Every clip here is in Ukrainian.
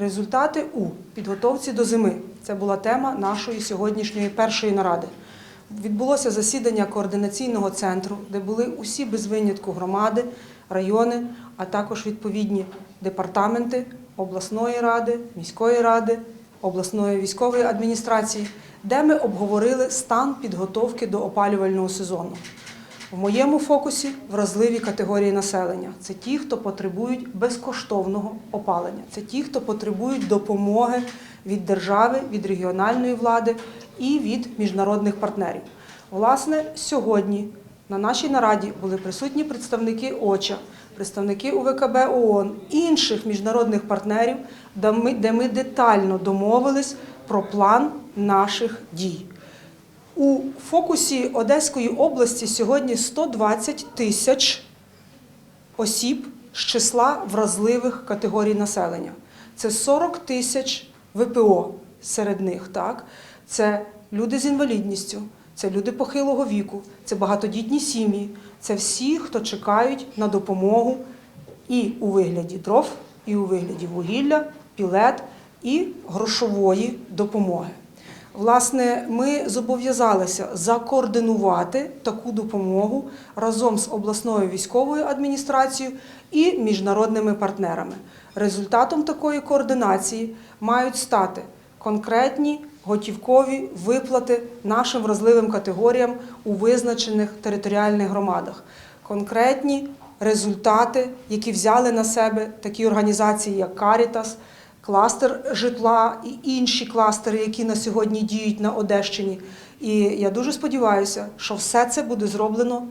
результати у підготовці до зими. Це була тема нашої сьогоднішньої першої наради. Відбулося засідання координаційного центру, де були усі без винятку громади, райони, а також відповідні департаменти обласної ради, міської ради, обласної військової адміністрації, де ми обговорили стан підготовки до опалювального сезону. В моєму фокусі вразливі категорії населення. Це ті, хто потребують безкоштовного опалення, це ті, хто потребують допомоги від держави, від регіональної влади і від міжнародних партнерів. Власне, сьогодні на нашій нараді були присутні представники ОЧА, представники УВКБ ООН, інших міжнародних партнерів, де ми, де ми детально домовились про план наших дій. У фокусі Одеської області сьогодні 120 тисяч осіб з числа вразливих категорій населення. Це 40 тисяч ВПО серед них. Так? Це люди з інвалідністю, це люди похилого віку, це багатодітні сім'ї, це всі, хто чекають на допомогу і у вигляді дров, і у вигляді вугілля, пілет і грошової допомоги. Власне, ми зобов'язалися закоординувати таку допомогу разом з обласною військовою адміністрацією і міжнародними партнерами. Результатом такої координації мають стати конкретні готівкові виплати нашим вразливим категоріям у визначених територіальних громадах, конкретні результати, які взяли на себе такі організації, як Карітас кластер житла і інші кластери, які на сьогодні діють на Одещині. І я дуже сподіваюся, що все це буде зроблено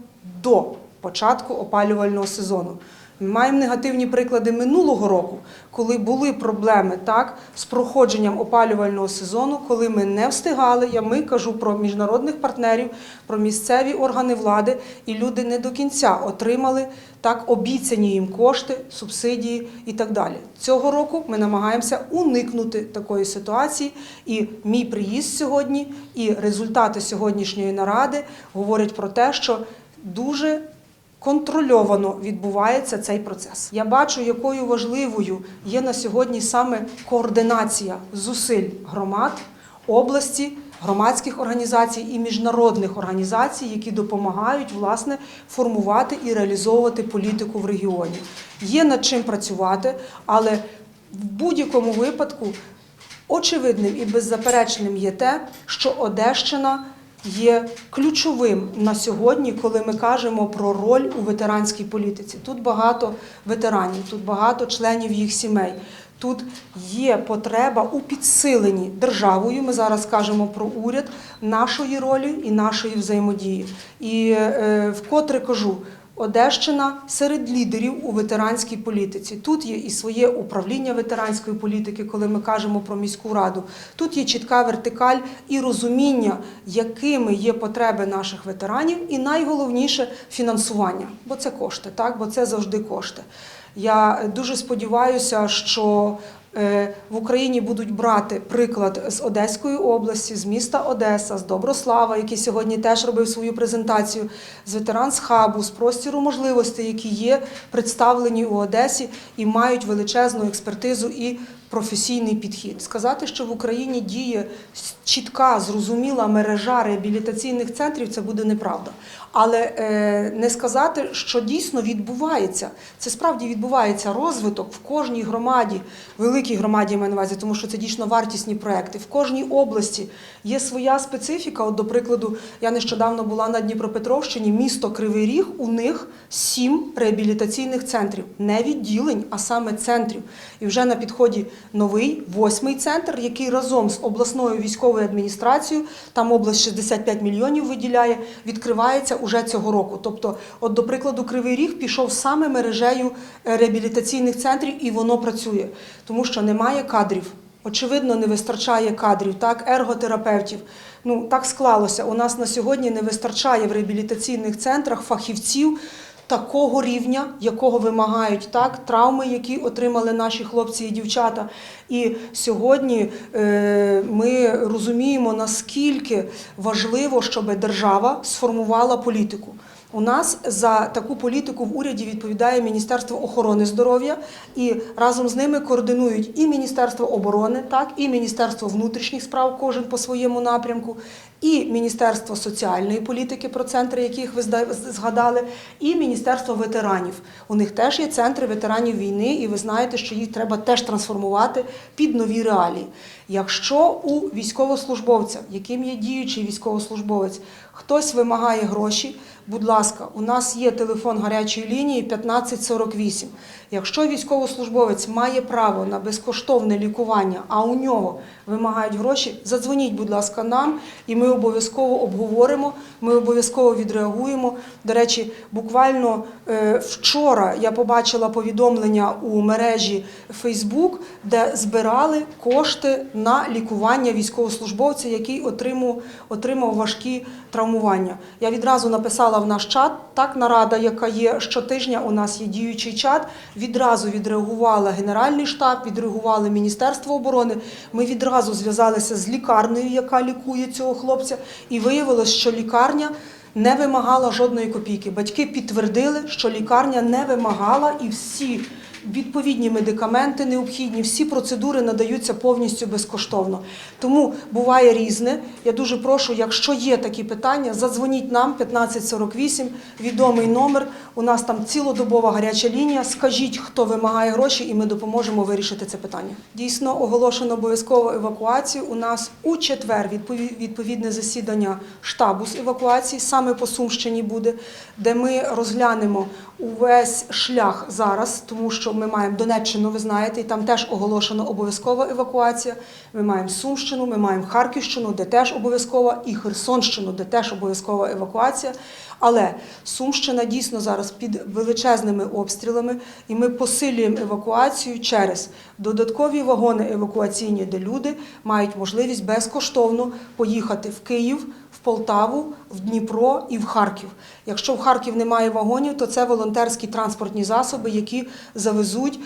до початку опалювального сезону. Маємо негативні приклади минулого року, коли були проблеми так з проходженням опалювального сезону, коли ми не встигали. Я ми кажу про міжнародних партнерів, про місцеві органи влади, і люди не до кінця отримали так обіцяні їм кошти, субсидії і так далі. Цього року ми намагаємося уникнути такої ситуації. І мій приїзд сьогодні, і результати сьогоднішньої наради говорять про те, що дуже контрольовано відбувається цей процес. Я бачу, якою важливою є на сьогодні саме координація зусиль громад, області, громадських організацій і міжнародних організацій, які допомагають власне формувати і реалізовувати політику в регіоні. Є над чим працювати, але в будь-якому випадку очевидним і беззаперечним є те, що Одещина є ключовим на сьогодні, коли ми кажемо про роль у ветеранській політиці. Тут багато ветеранів, тут багато членів їх сімей. Тут є потреба у підсиленні державою. Ми зараз кажемо про уряд нашої ролі і нашої взаємодії. І е, вкотре кажу. Одещина серед лідерів у ветеранській політиці. Тут є і своє управління ветеранської політики, коли ми кажемо про міську раду. Тут є чітка вертикаль і розуміння, якими є потреби наших ветеранів, і найголовніше фінансування, бо це кошти, так бо це завжди кошти. Я дуже сподіваюся, що в Україні будуть брати приклад з Одеської області, з міста Одеса, з Доброслава, який сьогодні теж робив свою презентацію, з ветеранс хабу, з простіру можливостей, які є представлені у Одесі і мають величезну експертизу і професійний підхід. Сказати, що в Україні діє чітка, зрозуміла мережа реабілітаційних центрів, це буде неправда. Але е, не сказати, що дійсно відбувається. Це справді відбувається розвиток в кожній громаді, великій громаді я маю на увазі, тому що це дійсно вартісні проекти. В кожній області є своя специфіка. От, до прикладу, я нещодавно була на Дніпропетровщині, місто Кривий Ріг, у них сім реабілітаційних центрів, не відділень, а саме центрів. І вже на підході новий восьмий центр, який разом з обласною військовою адміністрацією, там область 65 мільйонів виділяє, відкривається уже цього року. Тобто, от до прикладу, Кривий Ріг пішов саме мережею е, реабілітаційних центрів, і воно працює, тому що немає кадрів. Очевидно, не вистачає кадрів, так, ерготерапевтів. Ну так склалося. У нас на сьогодні не вистачає в реабілітаційних центрах фахівців такого рівня, якого вимагають так травми, які отримали наші хлопці і дівчата. І сьогодні е, ми розуміємо, наскільки важливо, щоб держава сформувала політику. У нас за таку політику в уряді відповідає Міністерство охорони здоров'я, і разом з ними координують і Міністерство оборони, так і Міністерство внутрішніх справ, кожен по своєму напрямку, і Міністерство соціальної політики, про центри яких ви згадали, і Міністерство ветеранів. У них теж є центри ветеранів війни, і ви знаєте, що їх треба теж трансформувати під нові реалії. Якщо у військовослужбовця, яким є діючий військовослужбовець, хтось вимагає гроші, будь ласка, у нас є телефон гарячої лінії 1548. Якщо військовослужбовець має право на безкоштовне лікування, а у нього вимагають гроші, задзвоніть, будь ласка, нам, і ми обов'язково обговоримо, ми обов'язково відреагуємо. До речі, буквально е, вчора я побачила повідомлення у мережі Facebook, де збирали кошти на лікування військовослужбовця, який отримав, отримав важкі травмування. Я відразу написала в наш чат, так нарада, яка є щотижня, у нас є діючий чат. Відразу відреагувала Генеральний штаб, відреагували Міністерство оборони. Ми відразу зв'язалися з лікарнею, яка лікує цього хлопця, і виявилось, що лікарня. Не вимагала жодної копійки. Батьки підтвердили, що лікарня не вимагала, і всі відповідні медикаменти необхідні, всі процедури надаються повністю безкоштовно. Тому буває різне. Я дуже прошу, якщо є такі питання, задзвоніть нам 1548, відомий номер. У нас там цілодобова гаряча лінія. Скажіть, хто вимагає гроші, і ми допоможемо вирішити це питання. Дійсно, оголошено обов'язкову евакуацію. У нас у четвер відпові- відповідне засідання штабу з евакуації саме по Сумщині буде, де ми розглянемо увесь шлях зараз, тому що ми маємо Донеччину, ви знаєте, і там теж оголошено обов'язкова евакуація. Ми маємо Сумщину, ми маємо Харківщину, де теж обов'язкова, і Херсонщину, де теж обов'язкова евакуація. Але Сумщина дійсно зараз під величезними обстрілами, і ми посилюємо евакуацію через додаткові вагони евакуаційні, де люди мають можливість безкоштовно поїхати в Київ, в Полтаву, в Дніпро і в Харків. Якщо в Харків немає вагонів, то це волонтерські транспортні засоби, які завезуть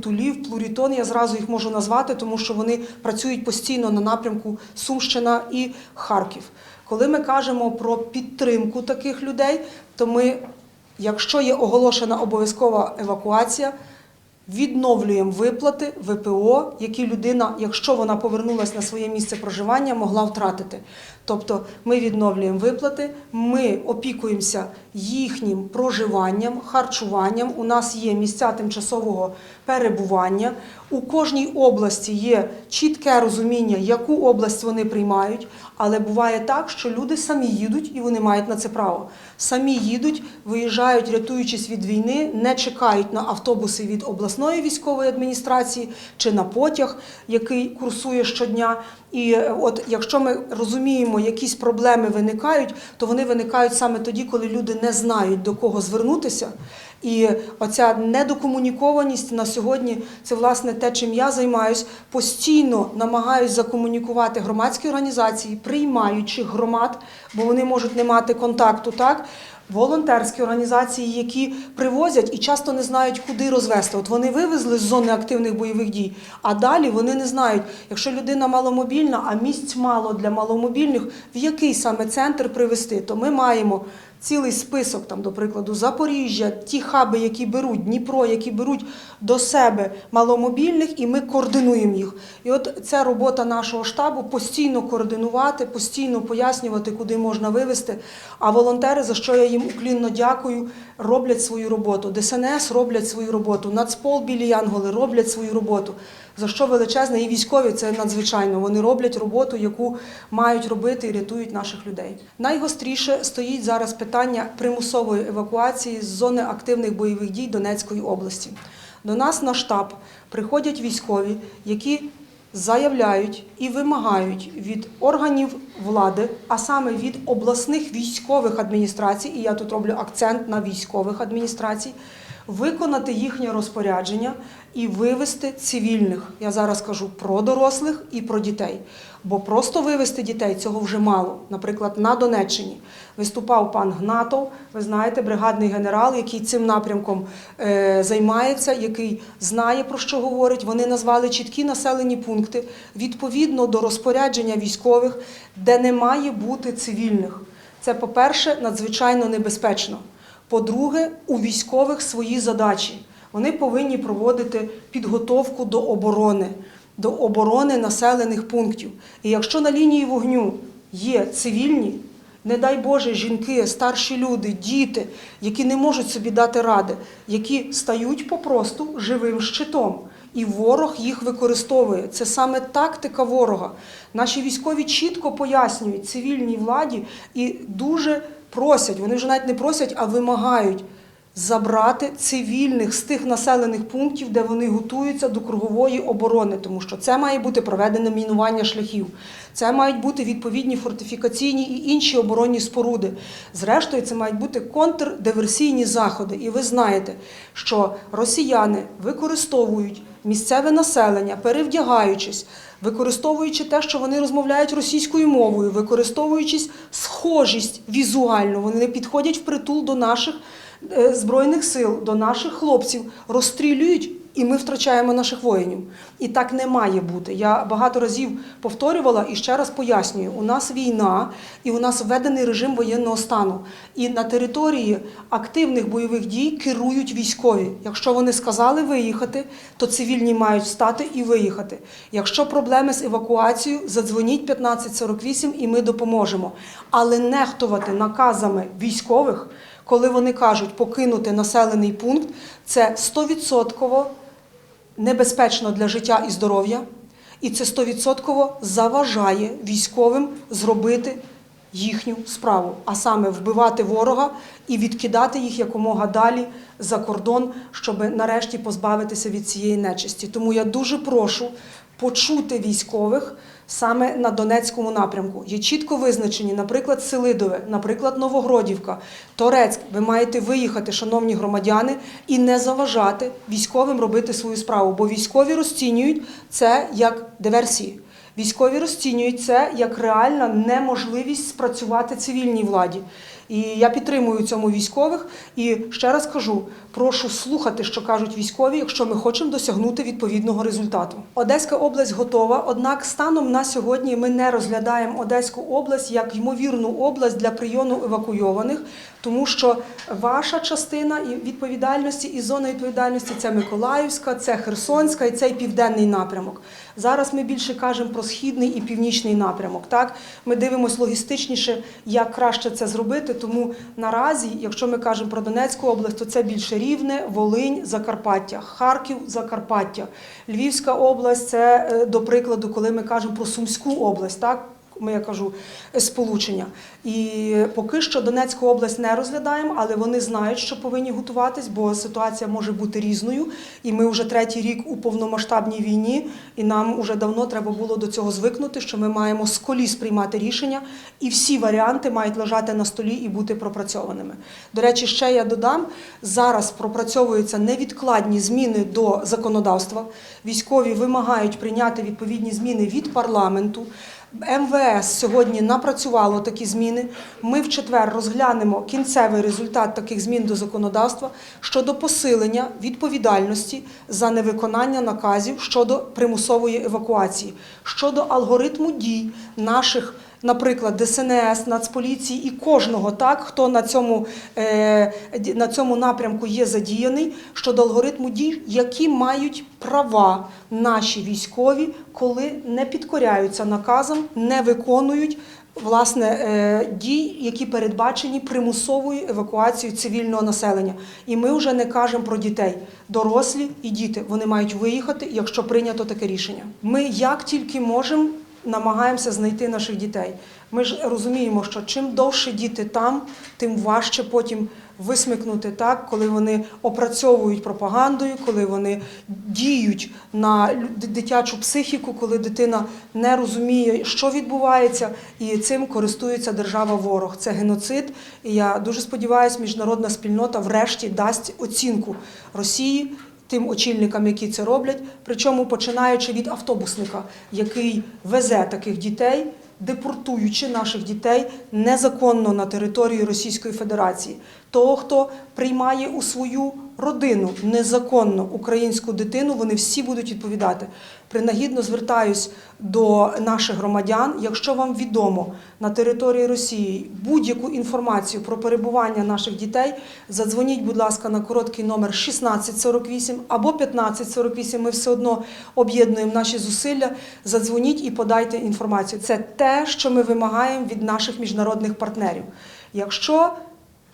to Live, Плурітон. Я зразу їх можу назвати, тому що вони працюють постійно на напрямку Сумщина і Харків. Коли ми кажемо про підтримку таких людей, то ми, якщо є оголошена обов'язкова евакуація, відновлюємо виплати ВПО, які людина, якщо вона повернулася на своє місце проживання, могла втратити. Тобто ми відновлюємо виплати, ми опікуємося їхнім проживанням, харчуванням. У нас є місця тимчасового перебування. У кожній області є чітке розуміння, яку область вони приймають. Але буває так, що люди самі їдуть і вони мають на це право. Самі їдуть, виїжджають, рятуючись від війни, не чекають на автобуси від обласної військової адміністрації чи на потяг, який курсує щодня. І е, от якщо ми розуміємо, якісь проблеми виникають, то вони виникають саме тоді, коли люди не знають до кого звернутися. І оця недокомунікованість на сьогодні це власне те, чим я займаюсь. Постійно намагаюсь закомунікувати громадські організації, приймаючих громад, бо вони можуть не мати контакту, так. Волонтерські організації, які привозять і часто не знають, куди розвести. От вони вивезли з зони активних бойових дій, а далі вони не знають, якщо людина маломобільна, а місць мало для маломобільних, в який саме центр привезти, то ми маємо цілий список, там, до прикладу, Запоріжжя, ті хаби, які беруть, Дніпро, які беруть до себе маломобільних, і ми координуємо їх. І от це робота нашого штабу постійно координувати, постійно пояснювати, куди можна вивезти. А волонтери, за що я їм уклінно дякую, роблять свою роботу. ДСНС роблять свою роботу, Нацпол білі Янголи роблять свою роботу. За що величезне і військові це надзвичайно. Вони роблять роботу, яку мають робити і рятують наших людей. Найгостріше стоїть зараз питання примусової евакуації з зони активних бойових дій Донецької області. До нас на штаб приходять військові, які заявляють і вимагають від органів влади, а саме від обласних військових адміністрацій, і я тут роблю акцент на військових адміністрацій, виконати їхнє розпорядження і вивести цивільних. Я зараз кажу про дорослих і про дітей. Бо просто вивести дітей цього вже мало. Наприклад, на Донеччині виступав пан Гнатов, ви знаєте, бригадний генерал, який цим напрямком е, займається, який знає про що говорить. Вони назвали чіткі населені пункти відповідно до розпорядження військових, де не має бути цивільних. Це, по-перше, надзвичайно небезпечно. По-друге, у військових свої задачі. Вони повинні проводити підготовку до оборони, до оборони населених пунктів. І якщо на лінії вогню є цивільні, не дай Боже, жінки, старші люди, діти, які не можуть собі дати ради, які стають попросту живим щитом. І ворог їх використовує. Це саме тактика ворога. Наші військові чітко пояснюють цивільній владі і дуже просять, вони вже навіть не просять, а вимагають забрати цивільних з тих населених пунктів, де вони готуються до кругової оборони, тому що це має бути проведене мінування шляхів, це мають бути відповідні фортифікаційні і інші оборонні споруди. Зрештою, це мають бути контрдиверсійні заходи. І ви знаєте, що росіяни використовують місцеве населення, перевдягаючись. Використовуючи те, що вони розмовляють російською мовою, використовуючись схожість візуально, вони не підходять впритул до наших збройних сил, до наших хлопців, розстрілюють, і ми втрачаємо наших воїнів. І так не має бути. Я багато разів повторювала і ще раз пояснюю: у нас війна і у нас введений режим воєнного стану. І на території активних бойових дій керують військові. Якщо вони сказали виїхати, то цивільні мають встати і виїхати. Якщо проблеми з евакуацією, задзвоніть 1548 і ми допоможемо. Але нехтувати наказами військових, коли вони кажуть покинути населений пункт, це 100% небезпечно для життя і здоров'я, і це 100% заважає військовим зробити їхню справу, а саме вбивати ворога і відкидати їх якомога далі за кордон, щоб нарешті позбавитися від цієї нечисті. Тому я дуже прошу почути військових саме на Донецькому напрямку. Є чітко визначені, наприклад, Селидове, наприклад, Новогродівка, Торецьк. Ви маєте виїхати, шановні громадяни, і не заважати військовим робити свою справу, бо військові розцінюють це як диверсії. Військові розцінюють це як реальна неможливість спрацювати цивільній владі. І я підтримую цьому військових. І ще раз кажу: прошу слухати, що кажуть військові, якщо ми хочемо досягнути відповідного результату. Одеська область готова. Однак, станом на сьогодні ми не розглядаємо Одеську область як ймовірну область для прийому евакуйованих, тому що ваша частина і відповідальності і зона відповідальності це Миколаївська, це Херсонська і цей південний напрямок. Зараз ми більше кажемо про східний і північний напрямок. Так ми дивимося логістичніше, як краще це зробити. Тому наразі, якщо ми кажемо про Донецьку область, то це більше Рівне, Волинь, Закарпаття, Харків, Закарпаття, Львівська область це е, до прикладу, коли ми кажемо про Сумську область, так. Я кажу, сполучення. І поки що Донецьку область не розглядаємо, але вони знають, що повинні готуватись, бо ситуація може бути різною. І ми вже третій рік у повномасштабній війні, і нам вже давно треба було до цього звикнути, що ми маємо з коліс приймати рішення, і всі варіанти мають лежати на столі і бути пропрацьованими. До речі, ще я додам: зараз пропрацьовуються невідкладні зміни до законодавства. Військові вимагають прийняти відповідні зміни від парламенту. МВС сьогодні напрацювало такі зміни. Ми в четвер розглянемо кінцевий результат таких змін до законодавства щодо посилення відповідальності за невиконання наказів щодо примусової евакуації, щодо алгоритму дій наших. Наприклад, ДСНС, Нацполіції і кожного, так хто на цьому, е, на цьому напрямку є задіяний щодо алгоритму дій, які мають права наші військові, коли не підкоряються наказам, не виконують власне е, дій, які передбачені примусовою евакуацією цивільного населення. І ми вже не кажемо про дітей. Дорослі і діти вони мають виїхати, якщо прийнято таке рішення. Ми як тільки можемо. Намагаємося знайти наших дітей. Ми ж розуміємо, що чим довше діти там, тим важче потім висмикнути так, коли вони опрацьовують пропагандою, коли вони діють на дитячу психіку, коли дитина не розуміє, що відбувається, і цим користується держава-ворог. Це геноцид. І я дуже сподіваюся, міжнародна спільнота врешті дасть оцінку Росії тим очільникам, які це роблять, причому починаючи від автобусника, який везе таких дітей, депортуючи наших дітей незаконно на територію Російської Федерації, того, хто приймає у свою родину, незаконно українську дитину, вони всі будуть відповідати. Принагідно звертаюсь до наших громадян. Якщо вам відомо на території Росії будь-яку інформацію про перебування наших дітей, задзвоніть, будь ласка, на короткий номер 1648 або 1548. Ми все одно об'єднуємо наші зусилля. Задзвоніть і подайте інформацію. Це те, що ми вимагаємо від наших міжнародних партнерів. Якщо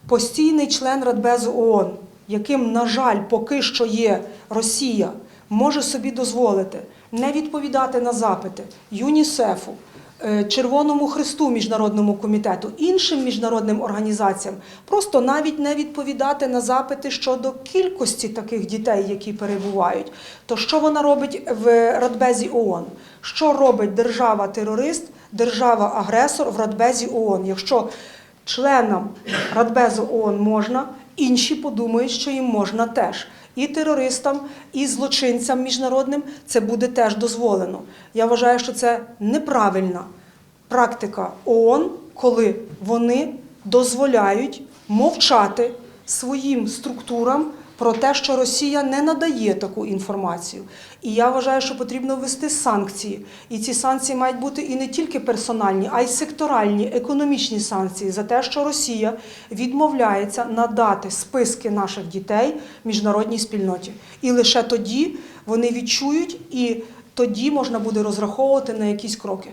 постійний член Радбезу ООН, яким, на жаль, поки що є Росія, може собі дозволити не відповідати на запити ЮНІСЕФу, е, Червоному Христу міжнародному комітету, іншим міжнародним організаціям, просто навіть не відповідати на запити щодо кількості таких дітей, які перебувають. То що вона робить в Радбезі ООН? Що робить держава-терорист, держава-агресор в Радбезі ООН? Якщо членам Радбезу ООН можна, інші подумають, що їм можна теж. І терористам, і злочинцям міжнародним це буде теж дозволено. Я вважаю, що це неправильна практика ООН, коли вони дозволяють мовчати своїм структурам про те, що Росія не надає таку інформацію. І я вважаю, що потрібно ввести санкції. І ці санкції мають бути і не тільки персональні, а й секторальні, економічні санкції за те, що Росія відмовляється надати списки наших дітей міжнародній спільноті. І лише тоді вони відчують, і тоді можна буде розраховувати на якісь кроки.